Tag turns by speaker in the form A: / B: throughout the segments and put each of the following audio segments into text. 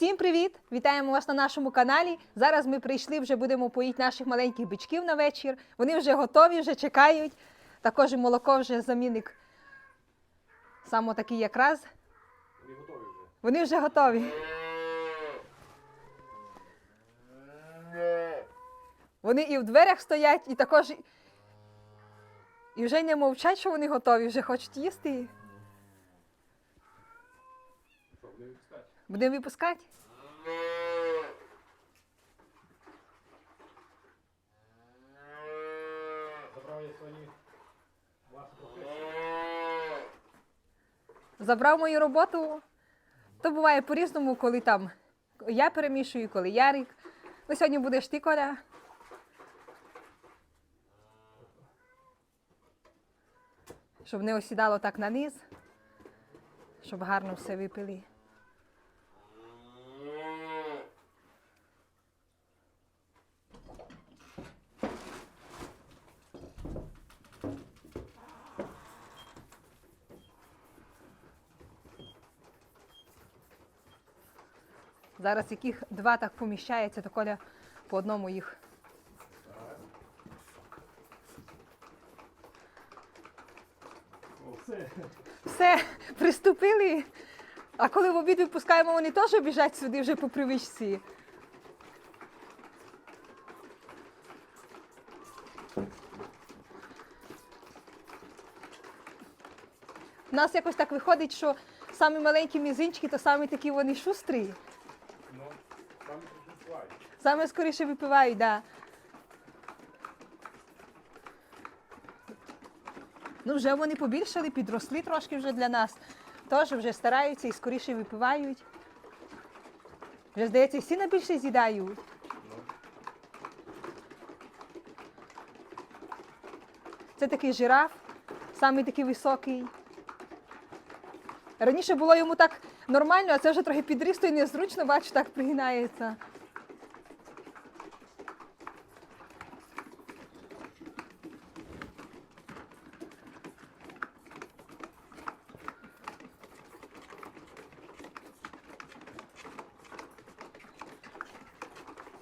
A: Всім привіт! Вітаємо вас на нашому каналі. Зараз ми прийшли, вже будемо поїти наших маленьких бичків на вечір. Вони вже готові, вже чекають. Також молоко вже замінник. Саме такий якраз.
B: Вони готові вже.
A: Вони вже готові. Вони і в дверях стоять, і також. І вже не мовчать, що вони готові, вже хочуть їсти.
B: Що, будемо відпускати?
A: Будемо випускати.
B: Забрав
A: мою роботу. То буває по-різному, коли там я перемішую, коли Ярик. Ну, сьогодні будеш ти, Коля. Щоб не осідало так на низ, щоб гарно все випили. Зараз яких два так поміщається, то Коля по одному їх.
B: Все.
A: Все, приступили. А коли в обід випускаємо, вони теж біжать сюди вже по привичці. У нас якось так виходить, що самі маленькі мізинчики, то самі такі вони шустрі. Саме скоріше випивають, да. Ну, вже вони побільшали, підросли трошки вже для нас. Теж вже стараються і скоріше випивають. Вже, здається, і сіна більше з'їдають. Це такий жираф, самий такий високий. Раніше було йому так нормально, а це вже трохи підріс, й незручно, бачу, так пригинається.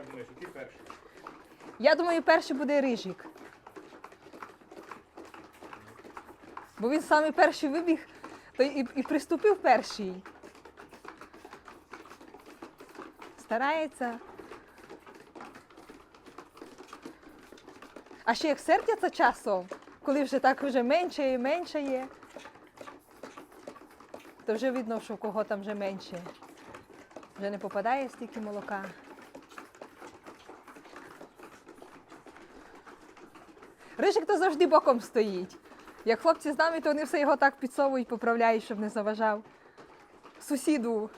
B: як думаєш, який перший?
A: Я думаю, перший буде рижик. Бо він самий перший вибіг, то і, і приступив перший. Старається. А ще як сердяться часом, коли вже так вже менше і менше є, то вже видно, що кого там вже менше. Вже не попадає стільки молока. Рижик то завжди боком стоїть. Як хлопці з нами, то вони все його так підсовують, поправляють, щоб не заважав. Сусіду.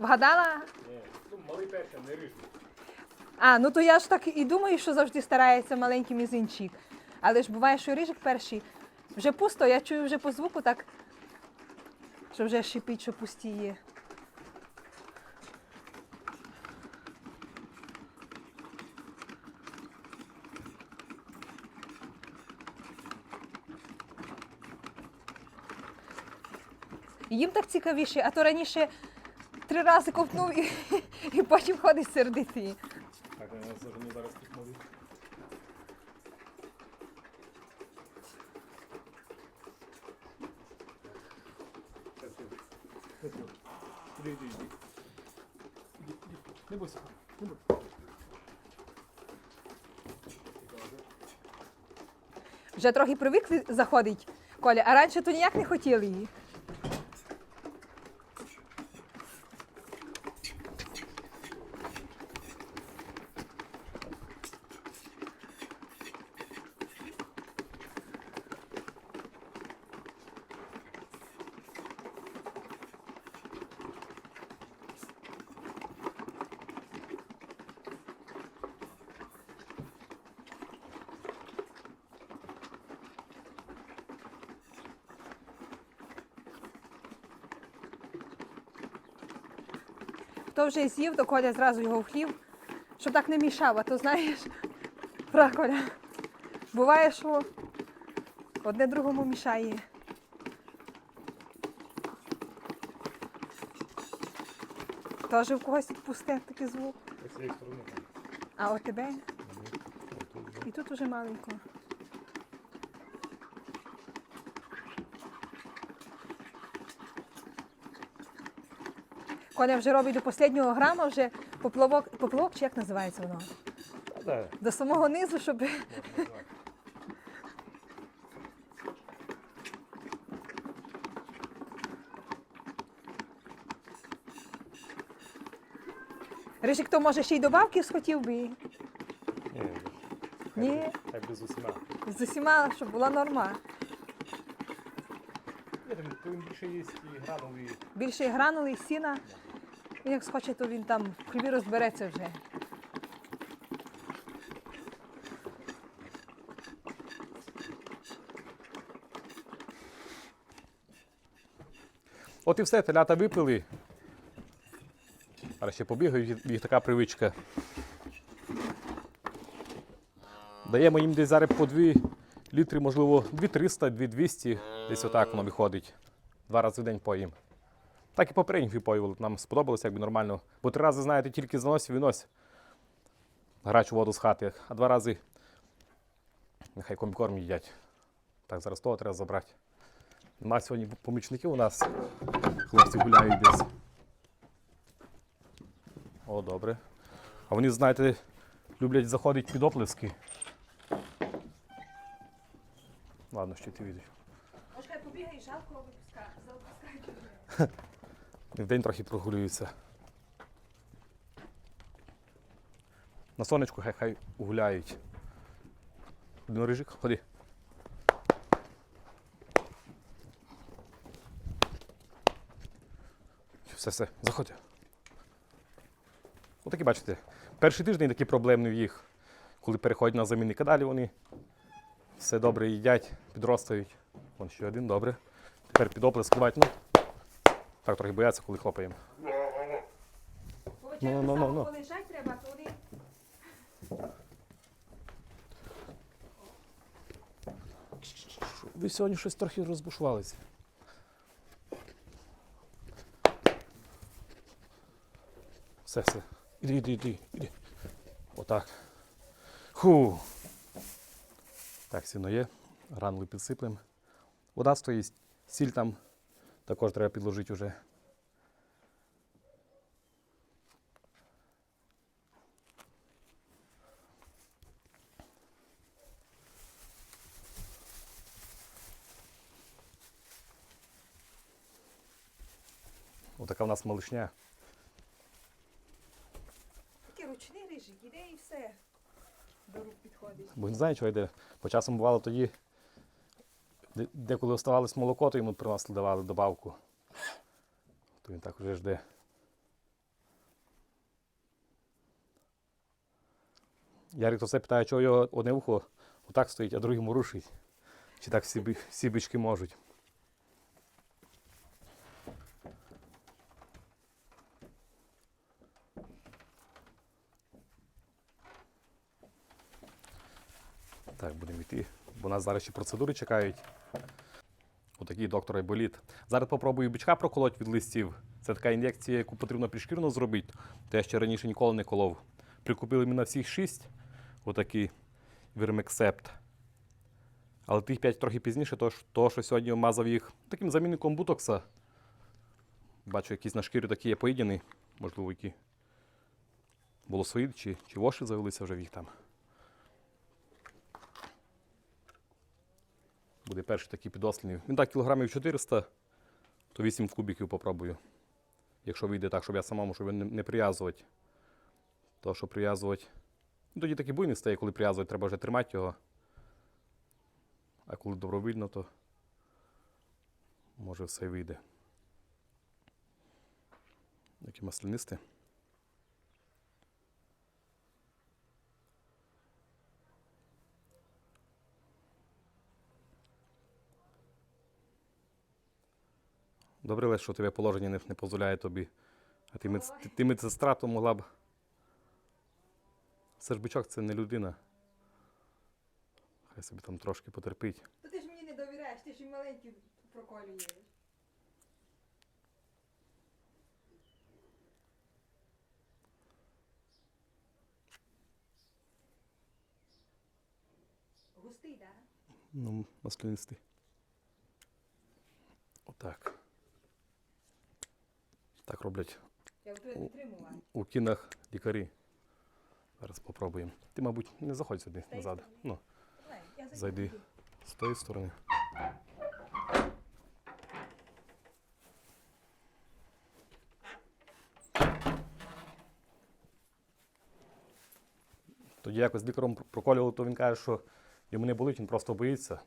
A: Вгадала?
B: Ні. Ну, малий перший, не рижий.
A: А, ну то я ж так і думаю, що завжди старається маленький мізинчик. Але ж буває, що рижик перший. Вже пусто, я чую вже по звуку так, що вже шипить, що пустіє. Їм так цікавіше, а то раніше три рази ковтнув і, і потім ходить сердитий.
B: Так, вже зараз тут малий. Іди, іди, іди. Іди, іди. Не бойся, не бойся.
A: Вже трохи привикли заходить Коля, а раніше то ніяк не хотіли її. Хто вже з'їв, то Коля зразу його в хлів, щоб так не мішав, а то знаєш, Бра, Коля. Буває, що одне другому мішає. Теж в когось пусте такий звук. А у тебе? І тут уже маленько. Коля вже робить до останнього грама, вже поплавок, поплавок чи як називається воно?
B: Так,
A: До самого низу, щоб. Рижик, то може ще й добавки схотів би
B: Ні,
A: Ні.
B: хай без усіма.
A: з усіма, щоб була норма.
B: То він більше є і грановий.
A: Більше гранули і сіна. Він як схоче, то він там в хліві розбереться вже.
B: От і все, телята випили. Зараз ще побігають, їх така привичка. Даємо їм десь зараз по 2 літри, можливо, 2300, 2200, десь отак воно виходить. Два рази в день поїм. Так і попередніх випоювали, нам сподобалося якби нормально. Бо три рази, знаєте, тільки заносив і винось гарячу воду з хати, а два рази нехай комікорм їдять. Так, зараз того треба забрати. Нема сьогодні помічників у нас. Хлопці гуляють десь. О, добре. А вони, знаєте, люблять заходити під оплески. Ладно, ще ти відеш.
A: Може, хай побігає, жалко запускають.
B: І вдень трохи прогулюються. На сонечку хай хай гуляють. Один рижик, ходи. Все, все, заходь. Отакі бачите. Перший тиждень такий проблемний в їх, коли переходять на замінник, а далі вони все добре їдять, підростають. Вон ще один, добре. Тепер під оплеск ну. Так трохи бояться, коли хлопаємо. Ну, ну, ну, ну.
A: Полежать треба, то вони
B: Ви сьогодні щось трохи розбушувалися. Все, все. Іди, іди, іди, іди. Отак. Ху. Так, сіно є. Гранули підсиплемо. Вода стоїть, сіль там також треба підложити вже. Отака в нас малишня.
A: такі ручні рижик, іде і все. До рук підходить.
B: Бо не знаю, чого йде. По часом бувало тоді, деколи оставалось молоко, то йому приносили, давали добавку. То він так вже жде. Ярик то все питає, чого його одне вухо отак стоїть, а друге рушить. Чи так всі, всі можуть. Так, будемо йти, бо нас зараз ще процедури чекають. Отакий доктор Айболіт. Зараз попробую бичка проколоть від листів. Це така ін'єкція, яку потрібно підшкірно зробити. То я ще раніше ніколи не колов. Прикупили мені на всіх шість. Отакий вірмексепт. Але тих п'ять трохи пізніше, то, то що сьогодні мазав їх таким замінником бутокса. Бачу, якісь на шкірі такі є поїдені, можливо, які волосоїд чи, чи воші завелися вже в їх там. Буде перший такий підослідний. Він так кілограмів 400, то 8 кубиків попробую. Якщо вийде так, щоб я самому щоб не, прив'язувати. То, що прив'язувати. Ну, тоді такий буйний стає, коли прив'язувати, треба вже тримати його. А коли добровільно, то може все вийде. Які маслянисті. Добре, Лесь, що тебе положення не, не дозволяє тобі А ти, мед... ти, ти медсестра, то могла б. Це це не людина. Хай собі там трошки потерпить.
A: Та ти ж мені не довіряєш, ти ж і маленький проколюєш. Густий, так?
B: Ну, маслянистий. Отак. Так роблять
A: підтримувати.
B: у кінах лікарі. Зараз попробуємо. Ти, мабуть, не заходь сюди назад. Ну, зайди з тої сторони. Тоді якось з лікарем проколювали, то він каже, що йому не болить, він просто боїться.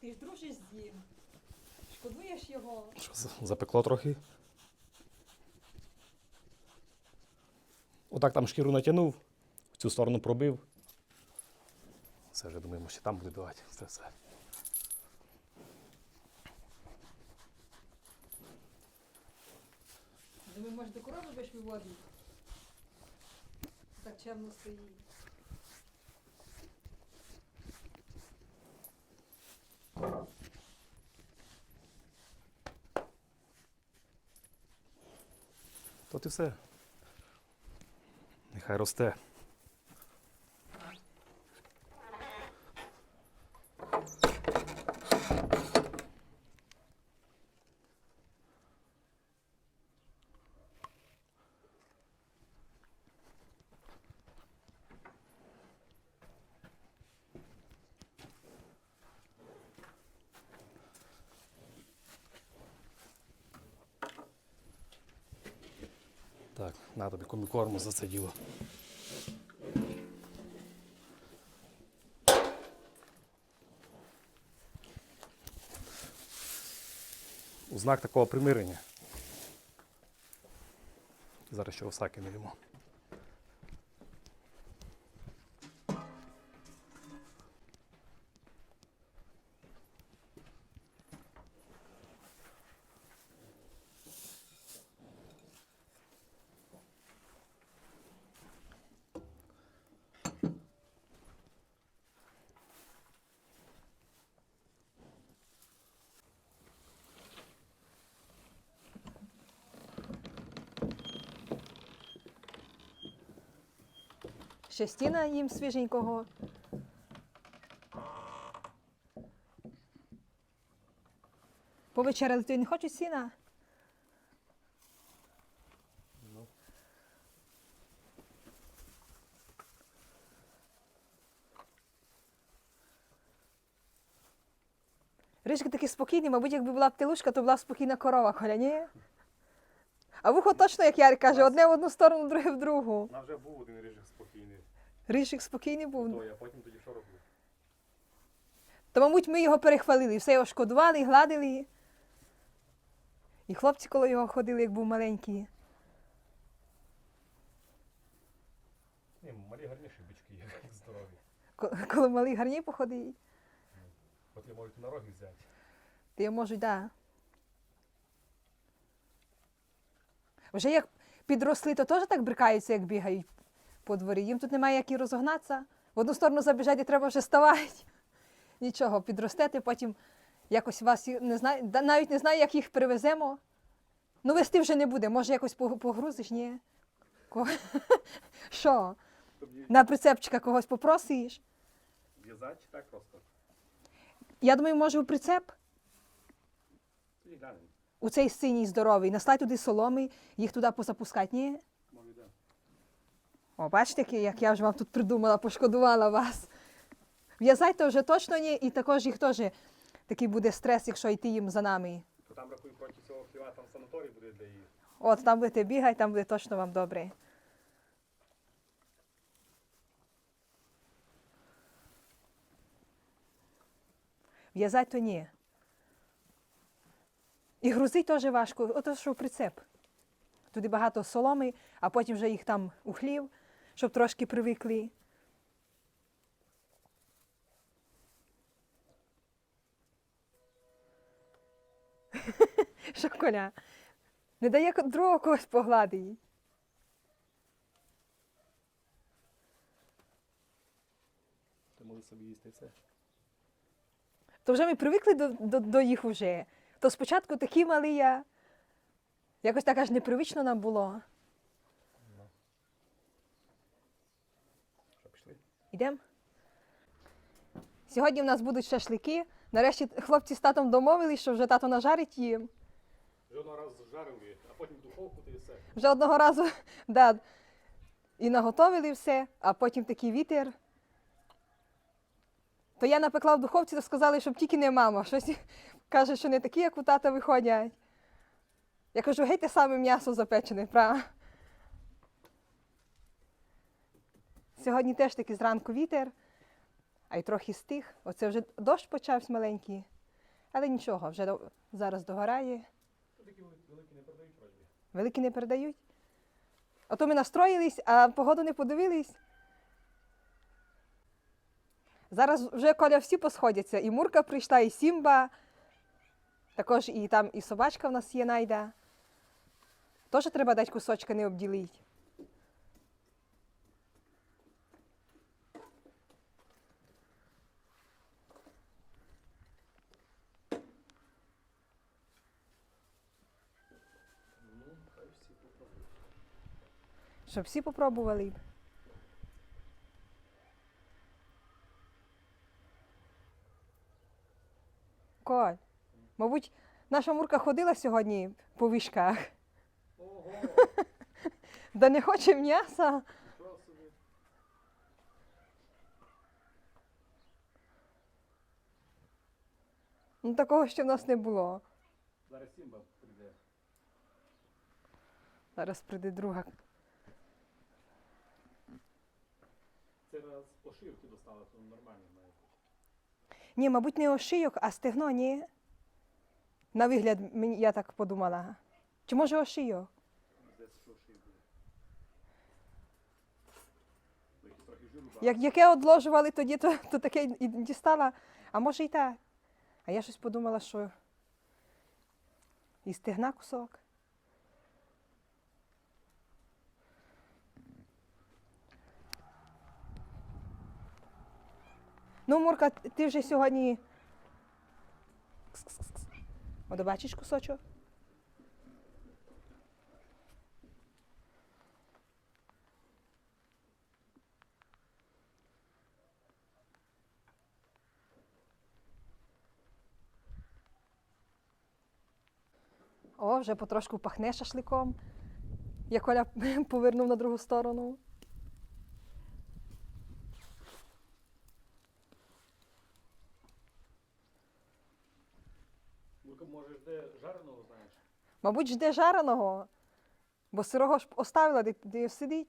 A: Ти ж дружиш з ним. Шкодуєш його.
B: Що, запекло трохи? Отак там шкіру натягнув, в цю сторону пробив. Все вже думаємо, що там буде давати. Все, все.
A: Думаю, може до корови будеш виводити? Так чемно стоїть.
B: От і все. Нехай росте. Так, на тобі комікорму за це діло. У знак такого примирення. Зараз ще осаки не йому.
A: Ще їм свіженького. Повечеряли, то й не хочуть сіна? Рижик такий спокійний, мабуть, якби була б телушка, то була б спокійна корова, Коля, ні? А вухо точно, як Ярик каже, одне в одну сторону, друге в другу.
B: На вже був один рижик спокійний.
A: Рижик спокійний був.
B: а потім тоді що робив?
A: То, мабуть, ми його перехвалили, все його шкодували, гладили. І хлопці коло його ходили, як був маленький.
B: Ні, малі гарніші бички, як здорові.
A: Ко- Коли малий гарні походить,
B: От я можуть на роги взяти.
A: то я можу, да. Вже як підросли, то теж так брикаються, як бігають по дворі. Їм тут немає як і розогнатися. В одну сторону забіжати треба вже ставати. Нічого, підростете, потім якось вас не знаю, навіть не знаю, як їх привеземо. Ну, вести вже не буде. Може, якось погрузиш, ні? Що? На прицепчика когось попросиш?
B: в'язати чи так просто?
A: Я думаю, може, у прицеп, у цей синій здоровий, наслать туди соломи, їх туди позапускати, ні? О, бачите, як я вже вам тут придумала, пошкодувала вас. В'язайте вже точно ні, і також їх теж такий буде стрес, якщо йти їм за нами.
B: То там рахую проти цього хліва, там санаторій буде для їх.
A: От, там будете бігати, там буде точно вам добре. В'язати то ні. І грузить теж важко, ото що прицеп. Туди багато соломи, а потім вже їх там у хлів щоб трошки привикли. Що коля? Не дає другого когось погладити.
B: Ти можеш собі їсти це.
A: То вже ми привикли до, до, до їх уже. То спочатку такі малі я. Якось так аж непривично нам було.
B: Що пішли?
A: Йдемо. Сьогодні в нас будуть шашлики. Нарешті хлопці з татом домовились, що вже тато нажарить їм.
B: Вже одного разу жарили, а потім в духовку ти і все.
A: Вже одного разу да, і наготовили все, а потім такий вітер. То я напекла в духовці, то сказали, щоб тільки не мама. Щось каже, що не такі, як у тата виходять. Я кажу, геть те саме м'ясо запечене, правда? Сьогодні теж таки зранку вітер, а й трохи стих. Оце вже дощ почався маленький. Але нічого, вже до- зараз догорає.
B: Такі великі не передають вроді.
A: Великі не передають. Ото ми настроїлись, а погоду не подивились. Зараз вже коля всі посходяться. І Мурка прийшла, і Сімба. Також і там і собачка в нас є найда. Теж треба дати кусочка не обділити.
B: Ну, хай всі попробують.
A: Щоб всі попробували. Коль, мабуть, наша Мурка ходила сьогодні по вишках.
B: Ого,
A: Да не хоче м'яса. Ну такого ще в нас не було.
B: Зараз Сімба прийде.
A: Зараз прийде друга.
B: Це раз ошивки достали, то нормально навіть.
A: Ні, мабуть, не ошийок, а стегно, ні. На вигляд, мені, я так подумала. Чи може ошийок?
B: Здається, що ошив буде. Якісь трохи жиру багато.
A: Як, яке одложували тоді, то, то таке і дістала. А може і так. А я щось подумала, що і стегна кусок. Ну, Мурка, ти вже сьогодні. Кс-кс-кс. О, бачиш кусочок? О, вже потрошку пахне шашликом. Я Коля повернув на другу сторону.
B: Може, де жареного знаєш?
A: Мабуть, жде жареного, бо сирого ж оставила, де, де сидить.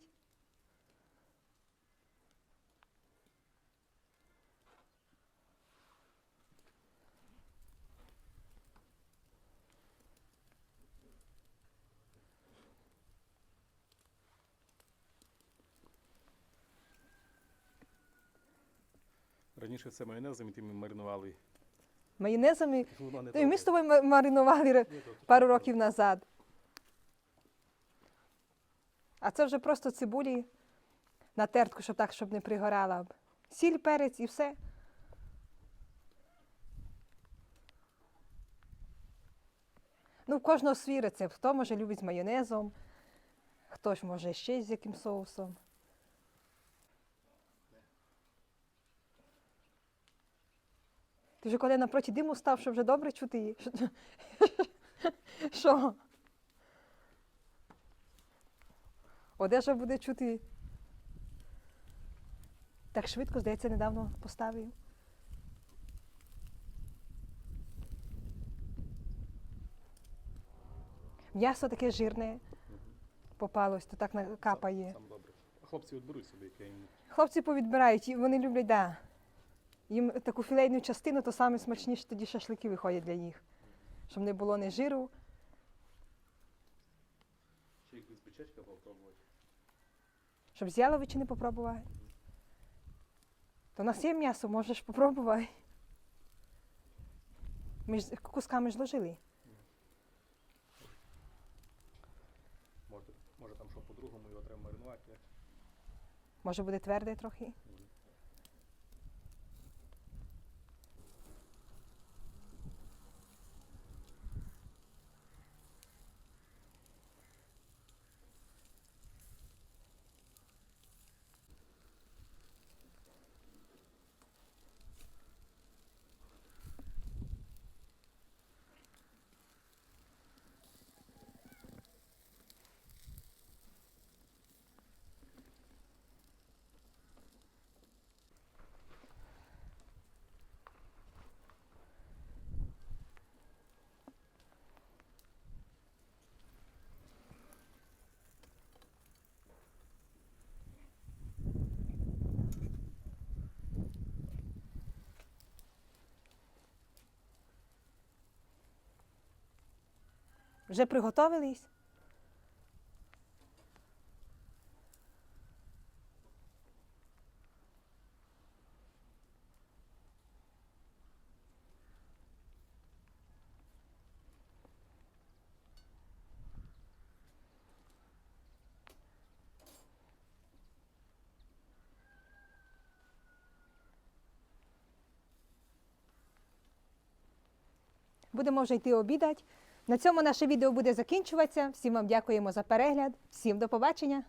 B: Раніше це майонезом і тим маринували. Не
A: Та й ми з тобою маринували пару років назад. А це вже просто цибулі на тертку, щоб так, щоб не пригорала. Сіль, перець і все. Ну, в кожного свій рецепт. Хто може любить з майонезом, хтось може ще з яким соусом. Ти вже коли напроти диму став, що вже добре чути її? Що? Одежа буде чути. Так швидко, здається, недавно поставив. М'ясо таке жирне попалось, то так капає.
B: Сам добре. А хлопці от беруть собі яке-небудь.
A: Хлопці повідбирають, вони люблять, да. Їм таку філейну частину, то саме смачніше тоді шашлики виходять для них. Щоб не було ні жиру.
B: Ще якусь печечка попробувати.
A: Щоб з яловичини попробувати. То у нас є м'ясо, можеш попробувати. Ми ж кусками ж ложили.
B: Може, може там що по-другому його треба маринувати, як?
A: Може буде тверде трохи. Вже приготовились? Будемо вже йти обідати. На цьому наше відео буде закінчуватися. Всім вам дякуємо за перегляд. Всім до побачення!